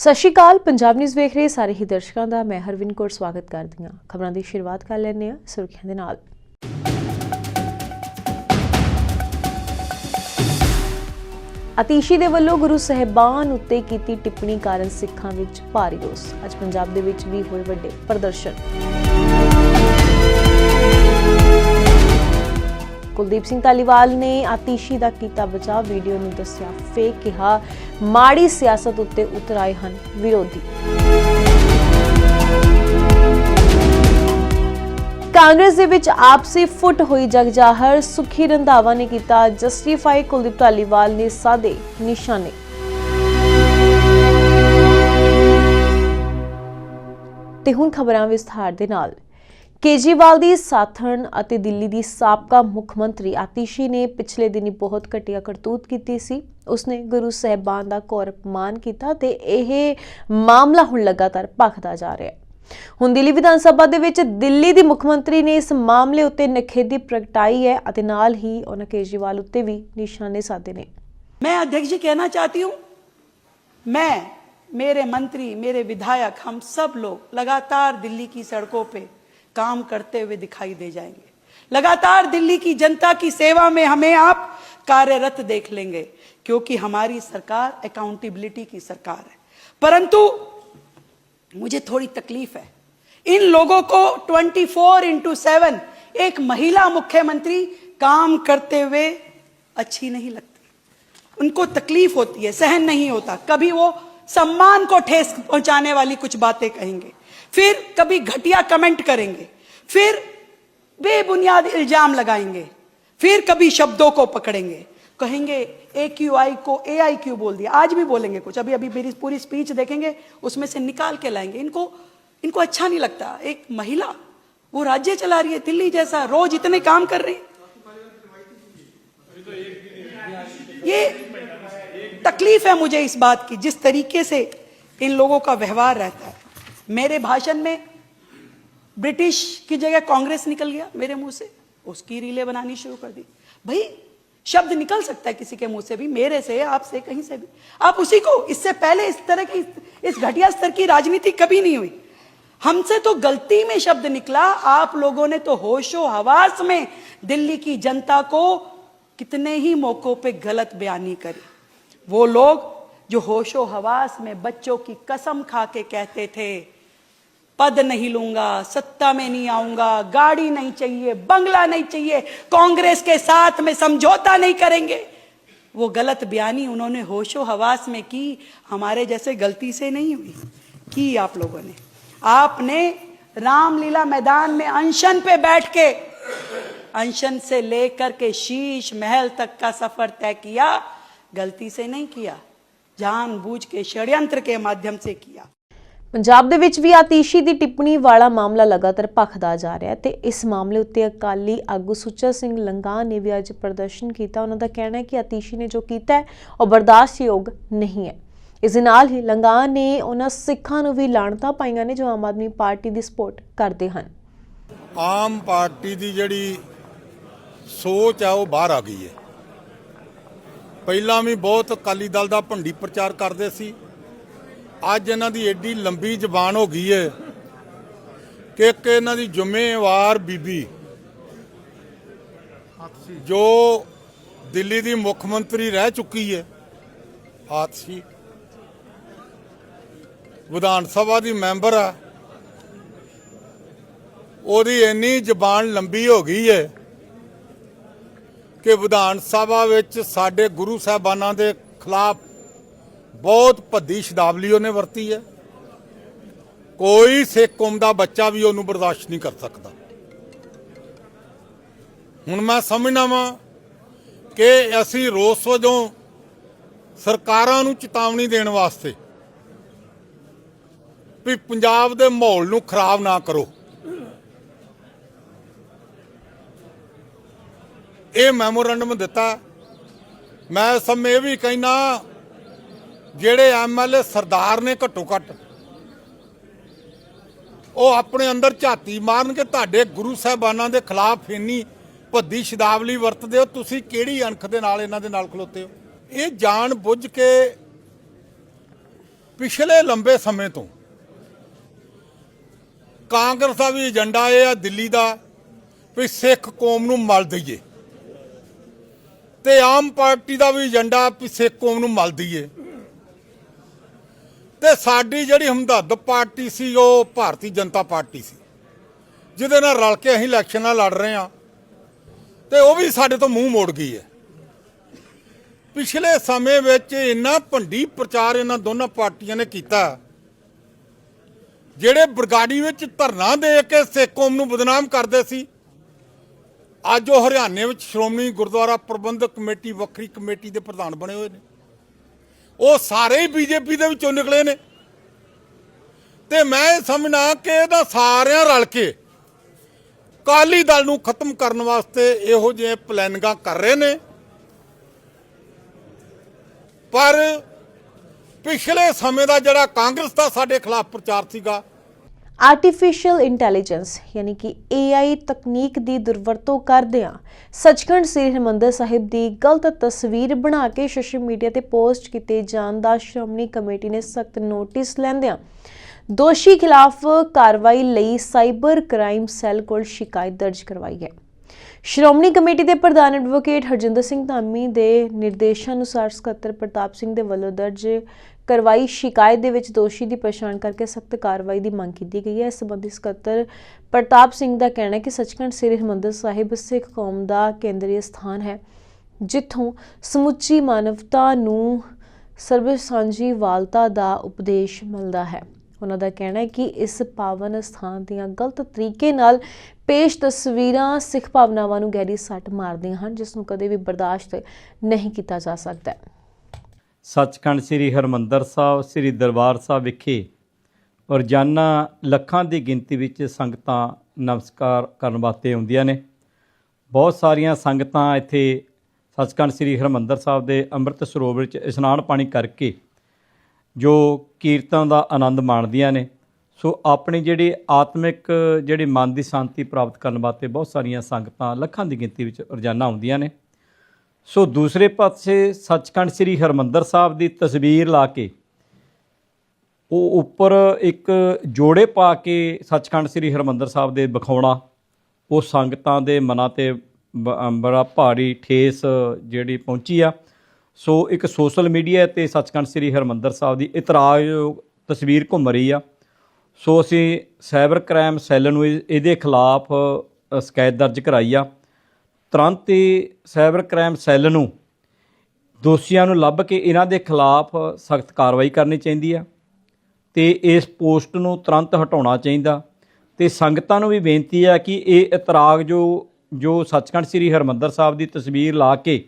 ਸਤਿ ਸ਼੍ਰੀ ਅਕਾਲ, ਪੰਜਾਬ ਨਿਊਜ਼ ਵੇਖ ਰਹੇ ਸਾਰੇ ਹੀ ਦਰਸ਼ਕਾਂ ਦਾ। ਮੈਂ ਹਰਵਿੰਦ ਕੌਰ ਸਵਾਗਤ ਕਰਦੀ ਹਾਂ। ਖਬਰਾਂ ਦੀ ਸ਼ੁਰੂਆਤ ਕਰ ਲੈਂਦੇ ਹਾਂ ਸੁਰਖੀਆਂ ਦੇ ਨਾਲ। ਅਤੀਸ਼ੀ ਦੇ ਵੱਲੋਂ ਗੁਰੂ ਸਾਹਿਬਾਨ ਉੱਤੇ ਕੀਤੀ ਟਿੱਪਣੀ ਕਾਰਨ ਸਿੱਖਾਂ ਵਿੱਚ ਭਾਰੀ ਰੋਸ। ਅੱਜ ਪੰਜਾਬ ਦੇ ਵਿੱਚ ਵੀ ਹੋਏ ਵੱਡੇ ਪ੍ਰਦਰਸ਼ਨ। ਕੁਲਦੀਪ ਸਿੰਘ ਧਾਲੀਵਾਲ ਨੇ ਆਤੀਸ਼ੀ ਦਾ ਕੀਤਾ ਬਚਾਅ। ਵੀਡੀਓ ਨੂੰ ਦੱਸਿਆ ਫੇਕ ਕਿਹਾ, ਮਾੜੀ ਸਿਆਸਤ ਉੱਤੇ ਉਤਰ ਆਏ ਹਨ ਵਿਰੋਧੀ। ਕਾਂਗਰਸ ਦੇ ਵਿੱਚ ਆਪਸੀ ਫੁੱਟ ਹੋਈ ਜਗਜਾਹਰ, ਸੁਖੀ ਰੰਧਾਵਾ ਨੇ ਕੀਤਾ ਜਸਟੀਫਾਈ। ਕੁਲਦੀਪ ਧਾਲੀਵਾਲ ਨੇ ਸਾਦੇ ਨਿਸ਼ਾਨੇ। ਤੇ ਹੁਣ ਖਬਰਾਂ ਵਿਸਥਾਰ ਦੇ ਨਾਲ। ਕੇਜੀਵਾਲ ਦੀ ਸਾਥਣ ਅਤੇ ਦਿੱਲੀ ਦੀ ਸਾਬਕਾ ਮੁੱਖ ਮੰਤਰੀ ਆਤੀਸ਼ੀ ਨੇ ਪਿਛਲੇ ਦਿਨੀ ਬਹੁਤ ਘਟੀਆ ਕਰਤੂਤ ਕੀਤੀ ਸੀ ਉਸਨੇ ਗੁਰੂ ਸਾਹਿਬਾਨ ਦਾ ਘੋਰ ਅਪਮਾਨ ਕੀਤਾ ਤੇ ਇਹ ਮਾਮਲਾ ਹੁਣ ਲਗਾਤਾਰ ਭਖਦਾ ਜਾ ਰਿਹਾ ਹੈ ਹੁਣ ਦਿੱਲੀ ਵਿਧਾਨ ਸਭਾ ਦੇ ਵਿੱਚ ਦਿੱਲੀ ਦੀ ਮੁੱਖ ਮੰਤਰੀ ਨੇ ਇਸ ਮਾਮਲੇ ਉੱਤੇ ਨਖੇਦੀ ਪ੍ਰਗਟਾਈ ਹੈ ਅਤੇ ਨਾਲ ਹੀ ਉਹਨਾਂ ਕੇਜਰੀਵਾਲ ਉੱਤੇ ਵੀ ਨਿਸ਼ਾਨੇ ਸਾਧੇ ਨੇ मैं अध्यक्ष जी कहना चाहती हूं मैं मेरे मंत्री मेरे विधायक हम सब लोग लगातार दिल्ली की सड़कों पे काम करते हुए दिखाई दे जाएँगे। लगातार दिल्ली की जनता की सेवा में हमें आप कार्यरत देख लेंगे, क्योंकि हमारी सरकार अकाउंटेबिलिटी की सरकार है। परंतु मुझे थोड़ी तकलीफ़ है। इन लोगों को 24 फोर इंटू सेवन एक महिला मुख्यमंत्री काम करते हुए अच्छी नहीं लगती। उनको तकलीफ़ होती है, सहन नहीं होता। कभी वो सम्मान को ठेस पहुँचाने वाली कुछ बातें कहेंगे। फिर कभी घटिया कमेंट करेंगे, फिर बेबुनियाद इल्ज़ाम लगाएँगे, फिर कभी शब्दों को पकड़ेंगे। कहेंगे ए क्यू आई को ए आई क्यू बोल दिया? आज भी बोलेंगे कुछ। अभी अभी मेरी पूरी स्पीच देखेंगे, उसमें से निकाल के लाएँगे। इनको इनको अच्छा नहीं लगता। एक महिला, वो राज्य चला रही है, दिल्ली जैसा, रोज इतने काम कर रही ये तकलीफ़ है मुझे इस बात की, जिस तरीके से इन लोगों का व्यवहार रहता है। मेरे भाषण में ब्रिटिश की जगह कांग्रेस निकल गया मेरे मुँह से। उसकी रीले बनानी शुरू कर दी। भाई, शब्द निकल सकता है किसी के मुँह से भी, मेरे से, आपसे, कहीं से भी। आप उसी को, इससे पहले इस तरह की, इस घटिया स्तर की राजनीति कभी नहीं हुई। हमसे तो गलती में शब्द निकला, आप लोगों ने तो होशो हवास में दिल्ली की जनता को कितने ही मौकों पे गलत बयानी करी। वो लोग जो होशो हवास में बच्चों की कसम खा के कहते थे पद नहीं लूँगा, सत्ता में नहीं आऊँगा, गाड़ी नहीं चाहिए, बंगला नहीं चाहिए, कांग्रेस के साथ में समझौता नहीं करेंगे। वो गलत बयानी उन्होंने होशो हवास में की, हमारे जैसे गलती से नहीं हुई, की आप लोगों ने। आपने रामलीला मैदान में अनशन पे बैठ के, अनशन से लेकर के शीश महल तक का सफ़र तय किया, गलती से नहीं किया, जानबूझ के षड्यंत्र के माध्यम से किया। ਪੰਜਾਬ ਦੇ ਵਿੱਚ ਵੀ ਆਤੀਸ਼ੀ ਦੀ ਟਿੱਪਣੀ ਵਾਲਾ ਮਾਮਲਾ ਲਗਾਤਾਰ ਭਖਦਾ ਜਾ ਰਿਹਾ ਹੈ ਤੇ ਇਸ ਮਾਮਲੇ ਉੱਤੇ ਅਕਾਲੀ ਆਗੂ ਸੁੱਚਾ ਸਿੰਘ ਲੰਗਾ ਨੇ ਵੀ ਅੱਜ ਪ੍ਰਦਰਸ਼ਨ ਕੀਤਾ। ਉਹਨਾਂ ਦਾ ਕਹਿਣਾ ਹੈ ਕਿ ਆਤੀਸ਼ੀ ਨੇ ਜੋ ਕੀਤਾ ਹੈ, ਉਹ ਬਰਦਾਸ਼ਤਯੋਗ ਨਹੀਂ ਹੈ। ਇਸ ਦੇ ਨਾਲ ਹੀ ਲੰਗਾ ਨੇ ਉਹਨਾਂ ਸਿੱਖਾਂ ਨੂੰ ਵੀ ਲਾਣਤਾ ਪਾਈਆਂ ਨੇ ਜੋ ਆਮ ਆਦਮੀ ਪਾਰਟੀ ਦੀ ਸਪੋਰਟ ਕਰਦੇ ਹਨ। ਆਮ ਪਾਰਟੀ ਦੀ ਜਿਹੜੀ ਸੋਚ ਆ, ਉਹ ਬਾਹਰ ਆ ਗਈ ਹੈ। ਪਹਿਲਾਂ ਵੀ ਬਹੁਤ ਅਕਾਲੀ ਦਲ ਦਾ ਭੰਡੀ ਪ੍ਰਚਾਰ ਕਰਦੇ ਸੀ। ਅੱਜ ਇਹਨਾਂ ਦੀ ਏਡੀ ਲੰਬੀ ਜ਼ਬਾਨ ਹੋ ਗਈ ਹੈ ਕਿ ਇੱਕ ਇਹਨਾਂ ਦੀ ਜ਼ਿੰਮੇਵਾਰ ਬੀਬੀ ਜੋ ਦਿੱਲੀ ਦੀ ਮੁੱਖ ਮੰਤਰੀ ਰਹਿ ਚੁੱਕੀ ਹੈ ਆਤਸ਼ੀ ਵਿਧਾਨ ਸਭਾ ਦੀ ਮੈਂਬਰ ਆ। ਉਹਦੀ ਇੰਨੀ ਜ਼ਬਾਨ ਲੰਬੀ ਹੋ ਗਈ ਹੈ ਕਿ ਵਿਧਾਨ ਸਭਾ ਵਿੱਚ ਸਾਡੇ ਗੁਰੂ ਸਾਹਿਬਾਨਾਂ ਦੇ ਖਿਲਾਫ ਬਹੁਤ ਭੱਦੀ ਸ਼ਬਦਾਵਲੀ ਉਹਨੇ ਵਰਤੀ ਹੈ। ਕੋਈ ਸਿੱਖ ਕੌਮ ਦਾ ਬੱਚਾ ਵੀ ਉਹਨੂੰ ਬਰਦਾਸ਼ਤ ਨਹੀਂ ਕਰ ਸਕਦਾ। ਹੁਣ ਮੈਂ ਸਮਝਣਾ ਵਾਂ ਕਿ ਅਸੀਂ ਰੋਸ ਵਜੋਂ ਸਰਕਾਰਾਂ ਨੂੰ ਚੇਤਾਵਨੀ ਦੇਣ ਵਾਸਤੇ ਵੀ ਪੰਜਾਬ ਦੇ ਮਾਹੌਲ ਨੂੰ ਖਰਾਬ ਨਾ ਕਰੋ। ਇਹ ਮੈਮੋਰੰਡਮ ਦਿੱਤਾ। ਮੈਂ ਸਮੇਂ ਇਹ ਵੀ ਕਹਿਣਾ ਜਿਹੜੇ ਐਮਐਲਏ ਸਰਦਾਰ ਨੇ ਘੱਟੋ ਘੱਟ, ਉਹ ਆਪਣੇ ਅੰਦਰ ਝਾਤੀ ਮਾਰਨ ਕੇ ਤੁਹਾਡੇ ਗੁਰੂ ਸਾਹਿਬਾਨਾਂ ਦੇ ਖਿਲਾਫ ਇੰਨੀ ਭੱਦੀ ਸ਼ਬਦਾਵਲੀ ਵਰਤਦੇ ਹੋ, ਤੁਸੀਂ ਕਿਹੜੀ ਅਣਖ ਦੇ ਨਾਲ ਇਹਨਾਂ ਦੇ ਨਾਲ ਖਲੋਤੇ ਹੋ? ਇਹ ਜਾਣ ਬੁੱਝ ਕੇ ਪਿਛਲੇ ਲੰਬੇ ਸਮੇਂ ਤੋਂ ਕਾਂਗਰਸ ਦਾ ਵੀ ਏਜੰਡਾ ਇਹ ਆ, ਦਿੱਲੀ ਦਾ, ਵੀ ਸਿੱਖ ਕੌਮ ਨੂੰ ਮਲ ਦਈਏ। ਤੇ ਆਮ ਪਾਰਟੀ ਦਾ ਵੀ ਏਜੰਡਾ ਵੀ ਸਿੱਖ ਕੌਮ ਨੂੰ ਮਲ ਦਈਏ। ਤੇ ਸਾਡੀ ਜਿਹੜੀ ਹਮਦਰਦ ਪਾਰਟੀ ਸੀ, ਉਹ ਭਾਰਤੀ ਜਨਤਾ ਪਾਰਟੀ ਸੀ, ਜਿਹਦੇ ਨਾਲ ਰਲ ਕੇ ਅਸੀਂ ਇਲੈਕਸ਼ਨਾਂ ਲੜ ਰਹੇ ਹਾਂ। ਤੇ ਉਹ ਵੀ ਸਾਡੇ ਤੋਂ ਮੂੰਹ ਮੋੜ ਗਈ ਹੈ। ਪਿਛਲੇ ਸਮੇਂ ਵਿੱਚ ਇੰਨਾ ਭੰਡੀ ਪ੍ਰਚਾਰ ਇਹਨਾਂ ਦੋਨਾਂ ਪਾਰਟੀਆਂ ਨੇ ਕੀਤਾ, ਜਿਹੜੇ ਬਰਗਾੜੀ ਵਿੱਚ ਧਰਨਾ ਦੇ ਕੇ ਸਿੱਖ ਕੌਮ ਨੂੰ ਬਦਨਾਮ ਕਰਦੇ ਸੀ। ਅੱਜ ਉਹ ਹਰਿਆਣੇ ਵਿੱਚ ਸ਼੍ਰੋਮਣੀ ਗੁਰਦੁਆਰਾ ਪ੍ਰਬੰਧਕ ਕਮੇਟੀ, ਵੱਖਰੀ ਕਮੇਟੀ ਦੇ ਪ੍ਰਧਾਨ ਬਣੇ ਹੋਏ ਨੇ। ਉਹ ਸਾਰੇ ਹੀ ਬੀਜੇਪੀ ਦੇ ਵਿੱਚੋਂ ਨਿਕਲੇ ਨੇ। ਤੇ ਮੈਂ ਇਹ ਸਮਝਣਾ ਕਿ ਇਹਦਾ ਸਾਰਿਆਂ ਰਲ ਕੇ ਕਾਲੀ ਦਲ ਨੂੰ ਖਤਮ ਕਰਨ ਵਾਸਤੇ ਇਹੋ ਜਿਹੇ ਪਲੈਨਿੰਗਾਂ ਕਰ ਰਹੇ ਨੇ। ਪਰ ਪਿਛਲੇ ਸਮੇਂ ਦਾ ਜਿਹੜਾ ਕਾਂਗਰਸ ਦਾ ਸਾਡੇ ਖਿਲਾਫ ਪ੍ਰਚਾਰ ਸੀਗਾ ਆਰਟੀਫੀਸ਼ੀਅਲ ਇੰਟੈਲੀਜੈਂਸ ਯਾਨੀ ਕਿ AI ਤਕਨੀਕ ਦੀ ਦੁਰਵਰਤੋਂ ਕਰਦਿਆਂ ਸੱਚਖੰਡ ਸ੍ਰੀ ਹਰਿਮੰਦਰ ਸਾਹਿਬ ਦੀ ਗਲਤ ਤਸਵੀਰ ਬਣਾ ਕੇ ਸੋਸ਼ਲ ਮੀਡੀਆ ਤੇ ਪੋਸਟ ਕੀਤੇ ਜਾਣ ਦਾ ਸ਼੍ਰੋਮਣੀ ਕਮੇਟੀ ਨੇ ਸਖਤ ਨੋਟਿਸ ਲੈਂਦਿਆਂ ਦੋਸ਼ੀ ਖਿਲਾਫ ਕਾਰਵਾਈ ਲਈ ਸਾਈਬਰ ਕ੍ਰਾਈਮ ਸੈੱਲ ਕੋਲ ਸ਼ਿਕਾਇਤ ਦਰਜ ਕਰਵਾਈ ਹੈ। ਸ਼੍ਰੋਮਣੀ ਕਮੇਟੀ ਦੇ ਪ੍ਰਧਾਨ ਐਡਵੋਕੇਟ ਹਰਜਿੰਦਰ ਸਿੰਘ ਧਾਮੀ ਦੇ ਨਿਰਦੇਸ਼ਾਂ ਅਨੁਸਾਰ ਸਕੱਤਰ ਪ੍ਰਤਾਪ ਸਿੰਘ ਦੇ ਵੱਲੋਂ ਦਰਜ ਕਰਵਾਈ ਸ਼ਿਕਾਇਤ ਦੇ ਵਿੱਚ ਦੋਸ਼ੀ ਦੀ ਪਛਾਣ ਕਰਕੇ ਸਖਤ ਕਾਰਵਾਈ ਦੀ ਮੰਗ ਕੀਤੀ ਗਈ ਹੈ। ਇਸ ਸੰਬੰਧੀ ਸਕੱਤਰ ਪ੍ਰਤਾਪ ਸਿੰਘ ਦਾ ਕਹਿਣਾ ਹੈ ਕਿ ਸੱਚਖੰਡ ਸ੍ਰੀ ਹਰਿਮੰਦਰ ਸਾਹਿਬ ਸਿੱਖ ਕੌਮ ਦਾ ਕੇਂਦਰੀ ਸਥਾਨ ਹੈ, ਜਿੱਥੋਂ ਸਮੁੱਚੀ ਮਾਨਵਤਾ ਨੂੰ ਸਰਬ ਸਾਂਝੀ ਵਾਲਤਾ ਦਾ ਉਪਦੇਸ਼ ਮਿਲਦਾ ਹੈ। ਉਹਨਾਂ ਦਾ ਕਹਿਣਾ ਹੈ ਕਿ ਇਸ ਪਾਵਨ ਸਥਾਨ ਦੀਆਂ ਗਲਤ ਤਰੀਕੇ ਨਾਲ ਪੇਸ਼ ਤਸਵੀਰਾਂ ਸਿੱਖ ਭਾਵਨਾਵਾਂ ਨੂੰ ਗਹਿਰੀ ਸੱਟ ਮਾਰਦੀਆਂ ਹਨ, ਜਿਸ ਨੂੰ ਕਦੇ ਵੀ ਬਰਦਾਸ਼ਤ ਨਹੀਂ ਕੀਤਾ ਜਾ ਸਕਦਾ। ਸੱਚਖੰਡ ਸ੍ਰੀ ਹਰਮੰਦਰ ਸਾਹਿਬ, ਸ੍ਰੀ ਦਰਬਾਰ ਸਾਹਿਬ ਵਿਖੇ ਰੋਜ਼ਾਨਾ ਲੱਖਾਂ ਦੀ ਗਿਣਤੀ ਵਿੱਚ ਸੰਗਤਾਂ ਨਮਸਕਾਰ ਕਰਨ ਵਾਸਤੇ ਆਉਂਦੀਆਂ ਨੇ। ਬਹੁਤ ਸਾਰੀਆਂ ਸੰਗਤਾਂ ਇੱਥੇ ਸੱਚਖੰਡ ਸ੍ਰੀ ਹਰਮੰਦਰ ਸਾਹਿਬ ਦੇ ਅੰਮ੍ਰਿਤ ਸਰੋਵਰ ਵਿੱਚ ਇਸ਼ਨਾਨ ਪਾਣੀ ਕਰਕੇ ਜੋ ਕੀਰਤਨ ਦਾ ਆਨੰਦ ਮਾਣਦੀਆਂ ਨੇ। ਸੋ ਆਪਣੀ ਜਿਹੜੀ ਆਤਮਿਕ, ਜਿਹੜੀ ਮਨ ਦੀ ਸ਼ਾਂਤੀ ਪ੍ਰਾਪਤ ਕਰਨ ਵਾਸਤੇ ਬਹੁਤ ਸਾਰੀਆਂ ਸੰਗਤਾਂ ਲੱਖਾਂ ਦੀ ਗਿਣਤੀ ਵਿੱਚ ਰੋਜ਼ਾਨਾ ਆਉਂਦੀਆਂ ਨੇ। ਸੋ ਦੂਸਰੇ ਪਾਸੇ ਸੱਚਖੰਡ ਸ੍ਰੀ ਹਰਮੰਦਰ ਸਾਹਿਬ ਦੀ ਤਸਵੀਰ ਲਾ ਕੇ ਉਹ ਉੱਪਰ ਇੱਕ ਜੋੜੇ ਪਾ ਕੇ ਸੱਚਖੰਡ ਸ੍ਰੀ ਹਰਮੰਦਰ ਸਾਹਿਬ ਦੇ ਵਿਖਾਉਣਾ, ਉਹ ਸੰਗਤਾਂ ਦੇ ਮਨਾਂ ਤੇ ਬ- ਬੜਾ ਭਾਰੀ ਠੇਸ ਜਿਹੜੀ ਪਹੁੰਚੀ ਆ। ਸੋ ਇੱਕ ਸੋਸ਼ਲ ਮੀਡੀਆ ਤੇ ਸੱਚਖੰਡ ਸ੍ਰੀ ਹਰਮੰਦਰ ਸਾਹਿਬ ਦੀ ਇਤਰਾਜ਼ਯੋਗ ਤਸਵੀਰ ਘੁੰਮ ਰਹੀ ਆ। ਸੋ ਅਸੀਂ ਸਾਈਬਰ ਕ੍ਰਾਈਮ ਸੈੱਲ ਨੂੰ ਇਹ- ਇਹਦੇ ਖਿਲਾਫ ਸ਼ਿਕਾਇਤ ਦਰਜ ਕਰਾਈ ਆ। ਤੁਰੰਤ ਹੀ ਸਾਈਬਰ ਕ੍ਰਾਈਮ ਸੈੱਲ ਨੂੰ ਦੋਸ਼ੀਆਂ ਨੂੰ ਲੱਭ ਕੇ ਇਹਨਾਂ ਦੇ ਖਿਲਾਫ ਸਖਤ ਕਾਰਵਾਈ ਕਰਨੀ ਚਾਹੀਦੀ ਆ ਤੇ ਇਸ ਪੋਸਟ ਨੂੰ ਤੁਰੰਤ ਹਟਾਉਣਾ ਚਾਹੀਦਾ। ਤੇ ਸੰਗਤਾਂ ਨੂੰ ਵੀ ਬੇਨਤੀ ਆ ਕਿ ਇਹ ਇਤਰਾਗ ਜੋ ਜੋ ਸੱਚਖੰਡ ਸ੍ਰੀ ਹਰਮੰਦਰ ਸਾਹਿਬ ਦੀ ਤਸਵੀਰ ਲਾ ਕੇ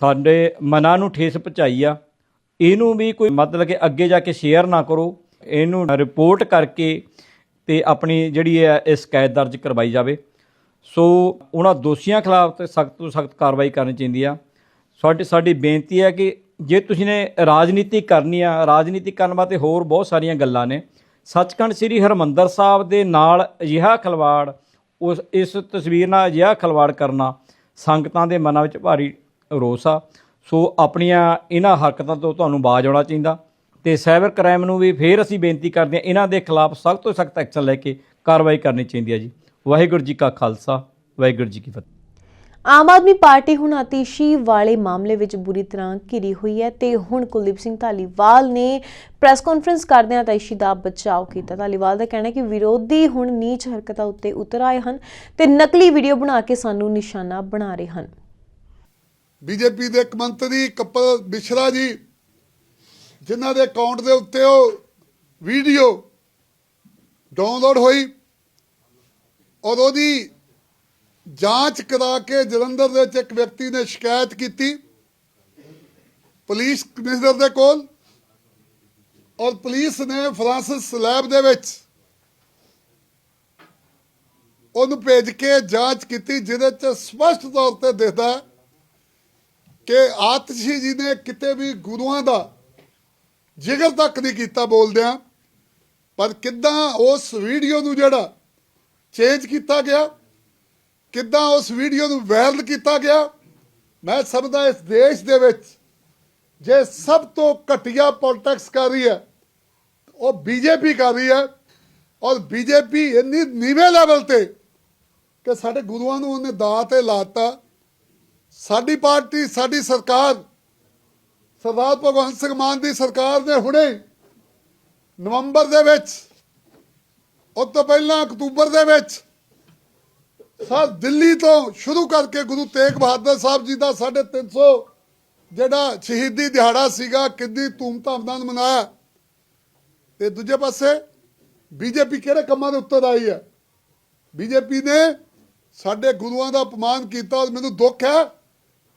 ਸਾਡੇ ਮਨਾਂ ਨੂੰ ਠੇਸ ਪਹੁੰਚਾਈ ਆ। ਇਹਨੂੰ ਵੀ ਕੋਈ ਮਤਲਬ ਕਿ ਅੱਗੇ ਜਾ ਕੇ ਸ਼ੇਅਰ ਨਾ ਕਰੋ। ਇਹਨੂੰ ਰਿਪੋਰਟ ਕਰਕੇ ਤੇ ਆਪਣੀ ਜਿਹੜੀ ਹੈ ਇਹ ਸ਼ਿਕਾਇਤ ਦਰਜ ਕਰਵਾਈ ਜਾਵੇ। ਸੋ ਉਹਨਾਂ ਦੋਸ਼ੀਆਂ ਖਿਲਾਫ ਤੇ ਸਖਤ ਤੋਂ ਸਖਤ ਕਾਰਵਾਈ ਕਰਨੀ ਚਾਹੀਦੀ ਆ। ਸਾਡੀ ਸਾਡੀ ਬੇਨਤੀ ਹੈ ਕਿ ਜੇ ਤੁਸੀਂ ਨੇ ਰਾਜਨੀਤੀ ਕਰਨੀ ਆ, ਰਾਜਨੀਤੀ ਕਰਨ ਵਾਸਤੇ ਹੋਰ ਬਹੁਤ ਸਾਰੀਆਂ ਗੱਲਾਂ ਨੇ। ਸੱਚਖੰਡ ਸ੍ਰੀ ਹਰਮੰਦਰ ਸਾਹਿਬ ਦੇ ਨਾਲ ਅਜਿਹਾ ਖਲਵਾੜ, ਉਸ, ਇਸ ਤਸਵੀਰ ਨਾਲ ਅਜਿਹਾ ਖਲਵਾੜ ਕਰਨਾ ਸੰਗਤਾਂ ਦੇ ਮਨਾਂ ਵਿੱਚ ਭਾਰੀ ਰੋਸ ਆ। ਸੋ ਆਪਣੀਆਂ ਇਹਨਾਂ ਹਰਕਤਾਂ ਤੋਂ ਤੁਹਾਨੂੰ ਬਾਜ ਆਉਣਾ ਚਾਹੀਦਾ। ਤੇ ਸਾਈਬਰ ਕ੍ਰਾਈਮ ਨੂੰ ਵੀ ਫੇਰ ਅਸੀਂ ਬੇਨਤੀ ਕਰਦੇ ਹਾਂ, ਇਹਨਾਂ ਦੇ ਖਿਲਾਫ ਸਖਤ ਤੋਂ ਸਖਤ ਐਕਸ਼ਨ ਲੈ ਕੇ ਕਾਰਵਾਈ ਕਰਨੀ ਚਾਹੀਦੀ ਹੈ ਜੀ। ਵਾਹਿਗੁਰੂ ਜੀ ਕਾ ਖਾਲਸਾ ਵਾਹਿਗੁਰੂ ਜੀ ਕੀ ਫਤਿਹ। ਆਮ ਆਦਮੀ ਪਾਰਟੀ ਹੁਣ ਆਤਿਸ਼ੀ ਵਾਲੇ ਮਾਮਲੇ ਵਿੱਚ ਬੁਰੀ ਤਰ੍ਹਾਂ ਘਿਰੀ ਹੋਈ ਹੈ ਤੇ ਹੁਣ ਕੁਲਦੀਪ ਸਿੰਘ ਧਾਲੀਵਾਲ ਨੇ ਪ੍ਰੈਸ ਕਾਨਫਰੰਸ ਕਰਦਿਆਂ ਆਤਿਸ਼ੀ ਦਾ ਬਚਾਅ ਕੀਤਾ। ਧਾਲੀਵਾਲ ਦਾ ਕਹਿਣਾ ਹੈ ਕਿ ਵਿਰੋਧੀ ਹੁਣ ਨੀਚ ਹਰਕਤਾਂ ਉੱਤੇ ਉਤਰ ਆਏ ਹਨ ਤੇ ਨਕਲੀ ਵੀਡੀਓ ਬਣਾ ਕੇ ਸਾਨੂੰ ਨਿਸ਼ਾਨਾ ਬਣਾ ਰਹੇ ਹਨ। ਬੀਜੇਪੀ ਦੇ ਇੱਕ ਮੰਤਰੀ ਕਪਲ ਮਿਸ਼ਰਾ ਜੀ ਜਿਨ੍ਹਾਂ ਦੇ ਅਕਾਊਂਟ ਦੇ ਉੱਤੇ ਉਹ ਵੀਡੀਓ ਡਾਊਨਲੋਡ ਹੋਈ। ਔਰ ਉਹਦੀ ਜਾਂਚ ਕਰਾ ਕੇ ਜਲੰਧਰ ਦੇ ਵਿੱਚ ਇੱਕ ਵਿਅਕਤੀ ਨੇ ਸ਼ਿਕਾਇਤ ਕੀਤੀ, ਪੁਲਿਸ ਕਮਿਸ਼ਨਰ ਦੇ ਕੋਲ, ਔਰ ਪੁਲਿਸ ਨੇ ਫਰਾਂਸਿਸ ਲੈਬ ਦੇ ਵਿੱਚ ਉਹਨੂੰ ਭੇਜ ਕੇ ਜਾਂਚ ਕੀਤੀ, ਜਿਹਦੇ ਚ ਸਪਸ਼ਟ ਤੌਰ ਤੇ ਦਿਖਦਾ ਕਿ ਆਤਸ਼ੀ ਜੀ ਨੇ ਕਿਤੇ ਵੀ ਗੁਰੂਆਂ ਦਾ ਜਿਗਰ ਤੱਕ ਨਹੀਂ ਕੀਤਾ ਬੋਲਦਿਆਂ, ਪਰ ਕਿੱਦਾਂ ਉਸ ਵੀਡੀਓ ਨੂੰ ਜਿਹੜਾ ਚੇਂਜ ਕੀਤਾ ਗਿਆ। ਕਿੱਦਾਂ ਉਸ ਵੀਡੀਓ ਨੂੰ ਵਾਇਰਲ ਕੀਤਾ ਗਿਆ, ਮੈਂ ਸਮਝਦਾ ਇਸ ਦੇਸ਼ ਦੇ ਵਿੱਚ ਜੇ ਸਭ ਤੋਂ ਘਟੀਆ ਪੋਲਿਟਿਕਸ ਕਰ ਰਹੀ ਹੈ, ਉਹ ਬੀਜੇਪੀ ਕਰ ਰਹੀ ਹੈ ਔਰ ਬੀਜੇਪੀ ਇੰਨੀ ਨੀਵੇਂ ਲੈਵਲ ਤੇ ਕਿ ਸਾਡੇ ਗੁਰੂਆਂ ਨੂੰ ਉਹਨੇ ਦਾਅ ਤੇ ਲਾਤਾ ਸਾਡੀ ਪਾਰਟੀ, ਸਾਡੀ ਸਰਕਾਰ, ਸਰਦਾਰ ਭਗਵੰਤ ਸਿੰਘ ਮਾਨ ਦੀ ਸਰਕਾਰ ਨੇ ਹੁਣੇ ਨਵੰਬਰ ਦੇ ਵਿੱਚ ਉਸ ਤੋਂ ਪਹਿਲਾਂ ਅਕਤੂਬਰ ਦੇ ਵਿੱਚ ਸਰ ਦਿੱਲੀ ਤੋਂ ਸ਼ੁਰੂ ਕਰਕੇ ਗੁਰੂ ਤੇਗ ਬਹਾਦਰ ਸਾਹਿਬ ਜੀ ਦਾ 350 ਜਿਹੜਾ ਸ਼ਹੀਦੀ ਦਿਹਾੜਾ ਸੀਗਾ, ਕਿੰਨੀ ਧੂਮਧਾਮ ਨਾਲ ਮਨਾਇਆ। ਤੇ ਦੂਜੇ ਪਾਸੇ ਬੀਜੇਪੀ ਕਿਹੜੇ ਕੰਮਾਂ ਦੇ ਉੱਤੇ ਆਈ ਹੈ? ਬੀਜੇਪੀ ਨੇ ਸਾਡੇ ਗੁਰੂਆਂ ਦਾ ਅਪਮਾਨ ਕੀਤਾ ਔਰ ਮੈਨੂੰ ਦੁੱਖ ਹੈ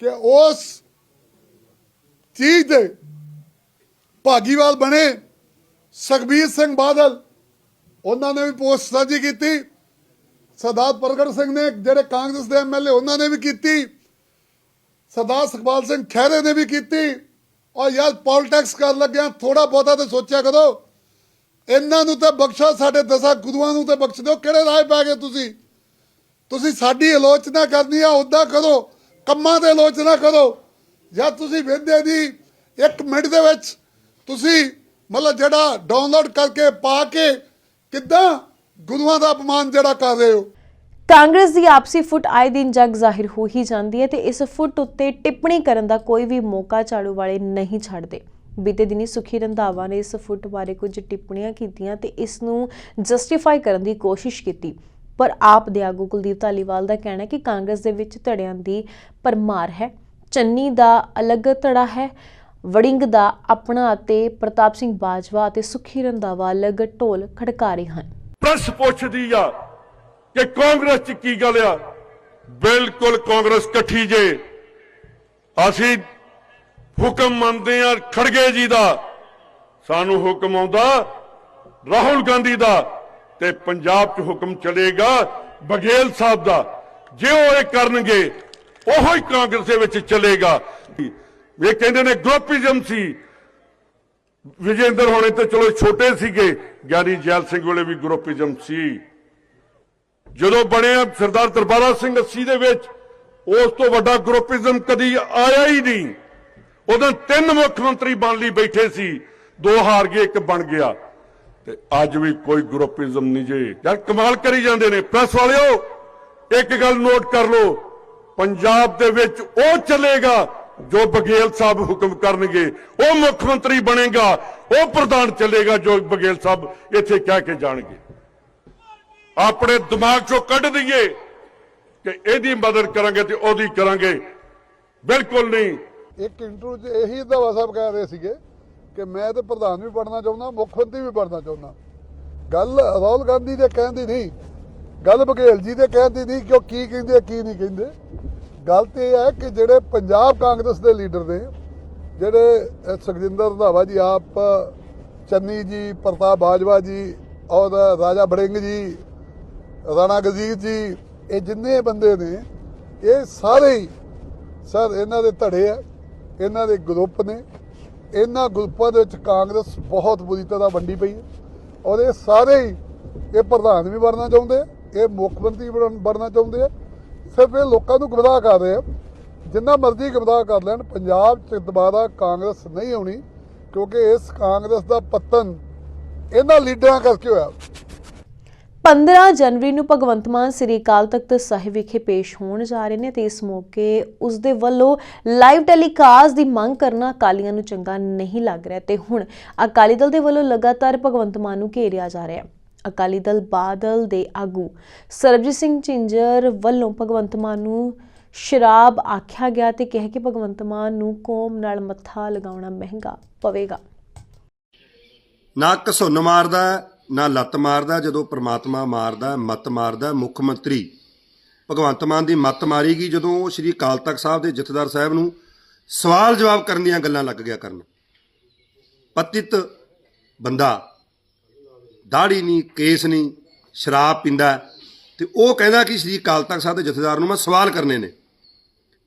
ਕਿ ਉਸ ਚੀਜ਼ ਦੇ ਭਾਗੀਵਾਲ ਬਣੇ ਸੁਖਬੀਰ ਸਿੰਘ ਬਾਦਲ ਉਹਨਾਂ ਨੇ ਵੀ ਪੋਸਟ ਸਾਂਝੀ ਕੀਤੀ। ਸਰਦਾਰ ਪ੍ਰਗਟ ਸਿੰਘ ਨੇ, ਜਿਹੜੇ ਕਾਂਗਰਸ ਦੇ ਐਮਐਲਏ ਉਹਨਾਂ ਨੇ ਵੀ ਕੀਤੀ। ਸਰਦਾਰ ਸੁਖਪਾਲ ਸਿੰਘ ਖਹਿਰੇ ਨੇ ਵੀ ਕੀਤੀ। ਔਰ ਯਾਰ ਪੋਲਿਟਿਕਸ ਕਰਨ ਲੱਗਿਆ ਥੋੜਾ ਬਹੁਤਾ ਤੇ ਸੋਚਿਆ ਕਰੋ। ਇਹਨਾਂ ਨੂੰ ਤਾਂ ਬਖਸ਼ੋ, ਸਾਡੇ ਦਸਾਂ ਗੁਰੂਆਂ ਨੂੰ ਤਾਂ ਬਖਸ਼ ਦਿਓ। ਕਿਹੜੇ ਰਾਹ ਪੈ ਗਏ ਤੁਸੀਂ? ਤੁਸੀਂ ਸਾਡੀ ਆਲੋਚਨਾ ਕਰਨੀ ਆ ਉਦਾਂ ਕਰੋ। ਕੰਮਾਂ ਤੇ ਆਲੋਚਨਾ ਕਰੋ। ਜਾਂ ਤੁਸੀਂ ਵਿਦਿਆ ਦੀ ਇੱਕ ਮਿੰਟ ਦੇ ਵਿੱਚ ਤੁਸੀਂ ਮਤਲਬ ਜਿਹੜਾ ਡਾਊਨਲੋਡ ਕਰਕੇ ਪਾ ਕੇ ਕਿੱਦਾਂ? ਗੁਰੂਆਂ ਦਾ ਅਪਮਾਨ ਜਿਹੜਾ ਕਰ ਰਹੇ ਹੋ। ਕਾਂਗਰਸ ਦੀ ਆਪਸੀ ਫੁੱਟ ਆਏ ਦਿਨ ਜਗ ਜ਼ਾਹਿਰ ਹੋ ਹੀ ਜਾਂਦੀ ਹੈ ਤੇ ਇਸ ਫੁੱਟ ਉੱਤੇ ਟਿੱਪਣੀ ਕਰਨ ਦਾ ਕੋਈ ਵੀ ਮੌਕਾ ਝਾੜੂ ਵਾਲੇ ਨਹੀਂ ਛੱਡਦੇ। ਬੀਤੇ ਦਿਨੀ ਸੁਖੀ ਰੰਧਾਵਾ ਨੇ ਇਸ ਫੁੱਟ ਬਾਰੇ ਕੁਝ ਟਿੱਪਣੀਆਂ ਕੀਤੀਆਂ ਤੇ ਇਸ ਨੂੰ ਜਸਟੀਫਾਈ ਕਰਨ ਦੀ ਕੋਸ਼ਿਸ਼ ਕੀਤੀ। ਪਰ ਆਪ ਦੇ ਆਗੂ ਕੁਲਦੀਪ ਧਾਲੀਵਾਲ ਦਾ ਕਹਿਣਾ ਹੈ ਕਿ ਕਾਂਗਰਸ ਦੇ ਵਿੱਚ ਧੜਿਆਂ ਦੀ ਪਰਮਾਰ ਹੈ। ਚੰਨੀ ਦਾ ਅਲੱਗ ਧੜਾ ਹੈ। ਵੜਿੰਗ ਦਾ ਆਪਣਾ ਅਤੇ ਪ੍ਰਤਾਪ ਸਿੰਘ ਬਾਜਵਾ ਅਤੇ ਸੁਖੀ ਰੰਧਾਵਾ ਅਲੱਗ ਢੋਲ ਖੜਕਾ ਰਹੇ ਹਨ। ਪ੍ਰੈਸ ਪੁੱਛਦੀ ਆ ਕਿ ਕਾਂਗਰਸ ਚ ਕੀ ਗੱਲ ਆ? ਬਿਲਕੁਲ ਕਾਂਗਰਸ ਇਕੱਠੀ ਜੇ। ਅਸੀਂ ਹੁਕਮ ਮੰਨਦੇ ਆ ਖੜਗੇ ਜੀ ਦਾ। ਸਾਨੂੰ ਹੁਕਮ ਆਉਂਦਾ ਰਾਹੁਲ ਗਾਂਧੀ ਦਾ ਤੇ ਪੰਜਾਬ 'ਚ ਹੁਕਮ ਚਲੇਗਾ ਬਘੇਲ ਸਾਹਿਬ ਦਾ। ਜੇ ਉਹ ਇਹ ਕਰਨਗੇ, ਉਹੋ ਹੀ ਕਾਂਗਰਸ ਦੇ ਵਿੱਚ ਚਲੇਗਾ। ਇਹ ਕਹਿੰਦੇ ਨੇ ਗਰੁੱਪਿਜ਼ਮ ਸੀ। ਵਿਜੇਂਦਰ ਹੋਣੇ ਤੇ ਚਲੋ ਛੋਟੇ ਸੀਗੇ। ਗਿਆਨੀ ਜੈਲ ਸਿੰਘ ਵੇਲੇ ਵੀ ਗਰੁੱਪਿਜ਼ਮ ਸੀ। ਜਦੋਂ ਬਣਿਆ ਸਰਦਾਰ ਦਰਬਾਰਾ ਸਿੰਘ 80 ਦੇ ਵਿੱਚ, ਉਸ ਤੋਂ ਵੱਡਾ ਗਰੁੱਪਿਜ਼ਮ ਕਦੀ ਆਇਆ ਹੀ ਨਹੀਂ। ਉਦੋਂ ਤਿੰਨ ਮੁੱਖ ਮੰਤਰੀ ਬਣ ਲਈ ਬੈਠੇ ਸੀ। ਦੋ ਹਾਰ ਗਏ, ਇੱਕ ਬਣ ਗਿਆ। ਤੇ ਅੱਜ ਵੀ ਕੋਈ ਗਰੁੱਪਿਜ਼ਮ ਨਹੀਂ ਜੇ। ਯਾਰ ਕਮਾਲ ਕਰੀ ਜਾਂਦੇ ਨੇ। ਪ੍ਰੈਸ ਵਾਲਿਓ, ਇੱਕ ਗੱਲ ਨੋਟ ਕਰ ਲਓ। ਪੰਜਾਬ ਦੇ ਵਿੱਚ ਉਹ ਚੱਲੇਗਾ ਜੋ ਬਗੇਲ ਸਾਹਿਬ ਹੁਕਮ ਕਰਨਗੇ, ਉਹ ਮੁੱਖ ਮੰਤਰੀ ਬਣੇਗਾ, ਉਹ ਪ੍ਰਧਾਨ ਚੱਲੇਗਾ ਜੋ ਬਗੇਲ ਸਾਹਿਬ ਇੱਥੇ ਕਹਿ ਕੇ ਜਾਣਗੇ। ਆਪਣੇ ਦਿਮਾਗ ਚੋਂ ਕੱਢ ਦਈਏ ਕਿ ਇਹਦੀ ਮਦਦ ਕਰਾਂਗੇ ਤੇ ਉਹਦੀ ਕਰਾਂਗੇ। ਬਿਲਕੁਲ ਨਹੀਂ। ਇੱਕ ਇੰਟਰਵਿਊ 'ਚ ਇਹੀ ਦਵਾ ਸਾਹਿਬ ਕਹਿ ਰਹੇ ਸੀਗੇ ਕਿ ਮੈਂ ਤੇ ਪ੍ਰਧਾਨ ਵੀ ਬਣਨਾ ਚਾਹੁੰਦਾ, ਮੁੱਖ ਮੰਤਰੀ ਵੀ ਬਣਨਾ ਚਾਹੁੰਦਾ। ਗੱਲ ਰਾਹੁਲ ਗਾਂਧੀ ਦੇ ਕਹਿਣ ਦੀ ਨਹੀਂ, ਗੱਲ ਬਘੇਲ ਜੀ ਦੇ ਕਹਿਣ ਦੀ ਨਹੀਂ ਕਿ ਉਹ ਕੀ ਕਹਿੰਦੇ ਕੀ ਨਹੀਂ ਕਹਿੰਦੇ। ਗੱਲ ਤੇ ਇਹ ਹੈ ਕਿ ਜਿਹੜੇ ਪੰਜਾਬ ਕਾਂਗਰਸ ਦੇ ਲੀਡਰ ਨੇ, ਜਿਹੜੇ ਸੁਖਜਿੰਦਰ ਰੰਧਾਵਾ ਜੀ, ਆਪ, ਚੰਨੀ ਜੀ, ਪ੍ਰਤਾਪ ਬਾਜਵਾ ਜੀ ਔਰ ਰਾਜਾ ਬੜਿੰਗ ਜੀ, ਰਾਣਾ ਗਜ਼ੀਰ ਜੀ, ਇਹ ਜਿੰਨੇ ਬੰਦੇ ਨੇ, ਇਹ ਸਾਰੇ ਹੀ, ਸਰ, ਇਹਨਾਂ ਦੇ ਧੜੇ ਆ, ਇਹਨਾਂ ਦੇ ਗਰੁੱਪ ਨੇ, ਇਹਨਾਂ ਗਰੁੱਪਾਂ ਦੇ ਵਿੱਚ ਕਾਂਗਰਸ ਬਹੁਤ ਬੁਰੀ ਤਰ੍ਹਾਂ ਵੰਡੀ ਪਈ ਹੈ ਔਰ ਇਹ ਸਾਰੇ ਹੀ ਇਹ ਪ੍ਰਧਾਨ ਵੀ ਬਣਨਾ ਚਾਹੁੰਦੇ ਇਹ ਮੁੱਖ ਮੰਤਰੀ ਬਣਨ- ਬਣਨਾ ਚਾਹੁੰਦੇ ਆ ਸਿਰਫ ਇਹ ਲੋਕਾਂ ਨੂੰ ਗੁੰਮਰਾਹ ਕਰ ਰਹੇ ਆ। ਜਿੰਨਾ ਮਰਜ਼ੀ ਗੁੰਮਰਾਹ ਕਰ ਲੈਣ, ਪੰਜਾਬ 'ਚ ਦੁਬਾਰਾ ਕਾਂਗਰਸ ਨਹੀਂ ਆਉਣੀ, ਕਿਉਂਕਿ ਇਸ ਕਾਂਗਰਸ ਦਾ ਪਤਨ ਇਹਨਾਂ ਲੀਡਰਾਂ ਕਰਕੇ ਹੋਇਆ। 15 ਜਨਵਰੀ ਨੂੰ ਭਗਵੰਤ ਮਾਨ ਸ੍ਰੀ ਅਕਾਲ ਤਖਤ ਸਾਹਿਬ ਵਿਖੇ ਪੇਸ਼ ਹੋਣ ਜਾ ਰਹੇ ਨੇ ਤੇ ਇਸ ਮੌਕੇ ਉਸ ਦੇ ਵੱਲੋਂ ਲਾਈਵ ਟੈਲੀਕਾਸਟ ਦੀ ਮੰਗ ਕਰਨਾ ਅਕਾਲੀਆਂ ਨੂੰ ਚੰਗਾ ਨਹੀਂ ਲੱਗ ਰਿਹਾ। ਤੇ ਹੁਣ ਅਕਾਲੀ ਦਲ ਦੇ ਵੱਲੋਂ ਲਗਾਤਾਰ ਭਗਵੰਤ ਮਾਨ ਨੂੰ ਘੇਰਿਆ ਜਾ ਰਿਹਾ। ਹੈ ਅਕਾਲੀ ਦਲ ਬਾਦਲ ਦੇ ਆਗੂ ਸਰਬਜੀਤ ਸਿੰਘ ਝਿੰਜਰ ਵੱਲੋਂ ਭਗਵੰਤ ਮਾਨ ਨੂੰ ਸ਼ਰਾਬ ਆਖਿਆ ਗਿਆ ਤੇ ਕਿਹਾ ਕਿ ਭਗਵੰਤ ਮਾਨ ਨੂੰ ਕੌਮ ਨਾਲ ਮੱਥਾ ਲਗਾਉਣਾ ਮਹਿੰਗਾ ਪਵੇਗਾ। ਨਾ ਘਸੁੰਨ ਮਾਰਦਾ, ਨਾ ਲੱਤ ਮਾਰਦਾ, ਜਦੋਂ ਪ੍ਰਮਾਤਮਾ ਮਾਰਦਾ, ਮੱਤ ਮਾਰਦਾ, ਮੁੱਖ ਮੰਤਰੀ ਭਗਵੰਤ ਮਾਨ ਦੀ ਮੱਤ ਮਾਰੀ ਗਈ ਜਦੋਂ ਉਹ ਸ੍ਰੀ ਅਕਾਲ ਤਖਤ ਸਾਹਿਬ ਦੇ ਜਥੇਦਾਰ ਸਾਹਿਬ ਨੂੰ ਸਵਾਲ ਜਵਾਬ ਕਰਨ ਦੀਆਂ ਗੱਲਾਂ ਲੱਗ ਗਿਆ ਕਰਨ। ਪਤਿਤ ਬੰਦਾ ਦਾੜੀ ਨਹੀਂ, ਕੇਸ ਨਹੀਂ, ਸ਼ਰਾਬ ਪੀਂਦਾ ਤੇ ਉਹ ਕਹਿੰਦਾ ਕਿ ਸ੍ਰੀ ਅਕਾਲ ਤਖਤ ਸਾਹਿਬ ਦੇ ਜਥੇਦਾਰ ਨੂੰ ਮੈਂ ਸਵਾਲ ਕਰਨੇ ਨੇ।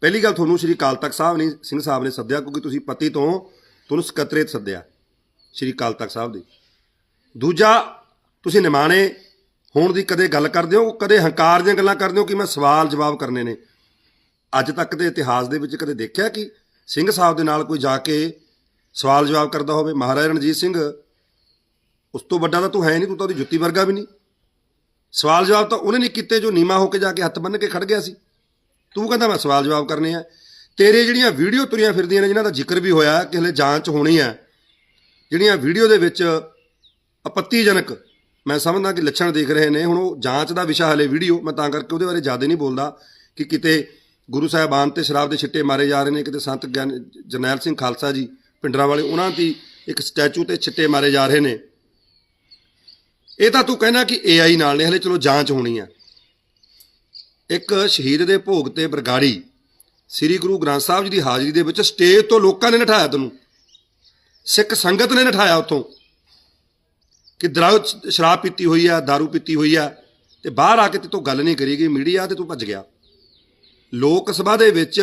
ਪਹਿਲੀ ਗੱਲ ਤੁਹਾਨੂੰ ਸ੍ਰੀ ਅਕਾਲ ਤਖਤ ਸਾਹਿਬ ਨੇ ਸਿੰਘ ਸਾਹਿਬ ਨੇ ਸੱਦਿਆ ਕਿਉਂਕਿ ਤੁਸੀਂ ਪਤੀ ਤੋਂ ਤੁਹਾਨੂੰ ਸਕੱਤਰੇਤ ਸੱਦਿਆ ਸ੍ਰੀ ਅਕਾਲ ਤਖਤ ਸਾਹਿਬ ਦੀ। ਦੂਜਾ, ਤੁਸੀਂ ਨਿਮਾਣੇ ਹੋਣ ਦੀ ਕਦੇ ਗੱਲ ਕਰਦੇ ਹੋ, ਕਦੇ ਹੰਕਾਰ ਦੀਆਂ ਗੱਲਾਂ ਕਰਦੇ ਹੋ ਕਿ ਮੈਂ ਸਵਾਲ ਜਵਾਬ ਕਰਨੇ ਨੇ? ਅੱਜ ਤੱਕ ਦੇ ਇਤਿਹਾਸ ਦੇ ਵਿੱਚ ਕਦੇ ਦੇਖਿਆ ਕਿ ਸਿੰਘ ਸਾਹਿਬ ਦੇ ਨਾਲ ਕੋਈ ਜਾ ਕੇ ਸਵਾਲ ਜਵਾਬ ਕਰਦਾ ਹੋਵੇ? ਮਹਾਰਾਜਾ ਰਣਜੀਤ ਸਿੰਘ ਉਸ ਤੋਂ ਵੱਡਾ ਤਾਂ ਤੂੰ ਹੈ ਨਹੀਂ, ਤੂੰ ਤਾਂ ਉਹਦੀ ਜੁੱਤੀ ਵਰਗਾ ਵੀ ਨਹੀਂ। ਸਵਾਲ ਜਵਾਬ ਤਾਂ ਉਹਨੇ ਨਹੀਂ ਕੀਤੇ ਜੋ ਨੀਮਾ ਹੋ ਕੇ ਜਾ ਕੇ ਹੱਥ ਬੰਨ੍ਹ ਕੇ ਖੜ ਗਿਆ ਸੀ। ਤੂੰ ਕਹਿੰਦਾ ਮੈਂ ਸਵਾਲ ਜਵਾਬ ਕਰਨੇ ਆ। ਤੇਰੇ ਜਿਹੜੀਆਂ ਵੀਡੀਓ ਤੁਰੀਆਂ ਫਿਰਦੀਆਂ ਨੇ, ਜਿਨ੍ਹਾਂ ਦਾ ਜ਼ਿਕਰ ਵੀ ਹੋਇਆ ਕਿ ਹਲੇ ਜਾਂਚ ਹੋਣੀ ਹੈ ਜਿਹੜੀਆਂ ਵੀਡੀਓ ਦੇ ਵਿੱਚ ਆਪੱਤੀਜਨਕ ਮੈਂ ਸਮਝਦਾ ਕਿ ਲੱਛਣ ਦੇਖ ਰਹੇ ਨੇ, ਹੁਣ ਉਹ ਜਾਂਚ ਦਾ ਵਿਸ਼ਾ ਹਲੇ ਵੀਡੀਓ, ਮੈਂ ਤਾਂ ਕਰਕੇ ਉਹਦੇ ਬਾਰੇ ਜ਼ਿਆਦਾ ਨਹੀਂ ਬੋਲਦਾ ਕਿ ਕਿਤੇ ਗੁਰੂ ਸਾਹਿਬਾਨ ਤੇ ਸ਼ਰਾਬ ਦੇ ਛਿੱਟੇ ਮਾਰੇ ਜਾ ਰਹੇ ਨੇ, ਕਿਤੇ ਸੰਤ ਗਿਆਨ ਜਰਨੈਲ ਸਿੰਘ ਖਾਲਸਾ ਜੀ ਪਿੰਡਰਾਂ ਵਾਲੇ ਉਹਨਾਂ ਦੀ ਇੱਕ ਸਟੈਚੂ ਤੇ ਛਿੱਟੇ ਮਾਰੇ ਜਾ ਰਹੇ ਨੇ। ਇਹ ਤਾਂ ਤੂੰ ਕਹਿਣਾ ਕਿ AI ਨਾਲ ਨੇ ਹਲੇ ਚਲੋ ਜਾਂਚ ਹੋਣੀ ਆ। ਇੱਕ ਸ਼ਹੀਦ ਦੇ ਭੋਗ ਤੇ ਬਰਗਾੜੀ, ਸ੍ਰੀ ਗੁਰੂ ਗ੍ਰੰਥ ਸਾਹਿਬ ਜੀ ਦੀ ਹਾਜ਼ਰੀ ਦੇ ਵਿੱਚ ਸਟੇਜ ਤੋਂ ਲੋਕਾਂ ਨੇ ਨਠਾਇਆ ਤੈਨੂੰ। ਸਿੱਖ ਸੰਗਤ ਨੇ ਨਠਾਇਆ ਉੱਥੋਂ। ਕਿ ਦਰਾਉ ਸ਼ਰਾਬ ਪੀਤੀ ਹੋਈ ਆ, दारू ਪੀਤੀ ਹੋਈ ਆ, ਤੇ ਬਾਹਰ ਆ ਕੇ ਤੇ ਤੂੰ ਗੱਲ ਨਹੀਂ ਕਰੀ ਗਈ, ਮੀਡੀਆ ਤੇ ਤੂੰ ਭੱਜ ਗਿਆ। ਲੋਕ ਸਭਾ ਦੇ ਵਿੱਚ